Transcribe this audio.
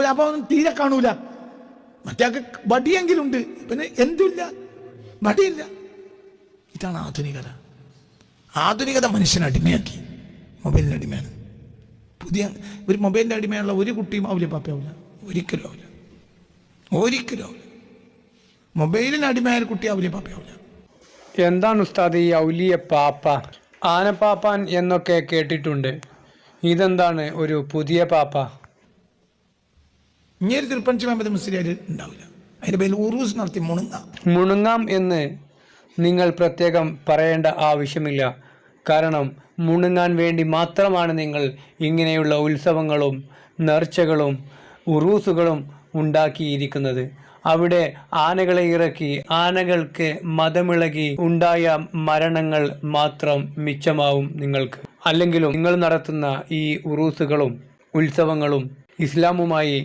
അപ്പൊ അപ്പൊ അവൻ തീരെ കാണൂല. മറ്റേ വടിയെങ്കിലും ഉണ്ട് പിന്നെ എന്തുമില്ല? വടിയില്ല ഇതാണ് ആധുനികത. ആധുനികത മനുഷ്യനെ അടിമയാക്കി. മൊബൈലിന് അടിമയാണ്. പുതിയ ഒരു മൊബൈലിന്റെ അടിമയുള്ള ഒരു കുട്ടിയും ആവില്ല പാപ്പയാവില്ല ഒരിക്കലും ആവില്ല. ഒരിക്കലും ആവില്ല. മൊബൈലിന് അടിമയായ കുട്ടി ആവില്ല പാപ്പയാവില്ല എന്താണ് ഉസ്താദ് ഈ ഔലിയ പാപ്പ? ആനപ്പാപ്പാൻ എന്നൊക്കെ കേട്ടിട്ടുണ്ട്. ഇതെന്താണ് ഒരു പുതിയ പാപ്പ? ഇനി ഒരു തിരുപ്പഞ്ചി മുഹമ്മദ് മുസ്ലിയാർ ഉണ്ടാവില്ല. അതിന്റെ പേരിൽ ഉറൂസ് നടത്തി മുണുങ്ങ. മുണുങ്ങാം എന്ന് നിങ്ങൾ പ്രത്യേകം പറയേണ്ട ആവശ്യമില്ല. കാരണം മുണുങ്ങാൻ വേണ്ടി മാത്രമാണ് നിങ്ങൾ ഇങ്ങനെയുള്ള ഉത്സവങ്ങളും നേർച്ചകളും ഉറൂസുകളും ഉണ്ടാക്കിയിരിക്കുന്നത്. അവിടെ ആനകളെ ഇറക്കി ആനകൾക്ക് മതമിളകി ഉണ്ടായ മരണങ്ങൾ മാത്രം മിച്ചമാവും നിങ്ങൾക്ക്. അല്ലെങ്കിലും നിങ്ങൾ നടത്തുന്ന ഈ ഉറൂസുകളും ഉത്സവങ്ങളും ഇസ്ലാമുമായി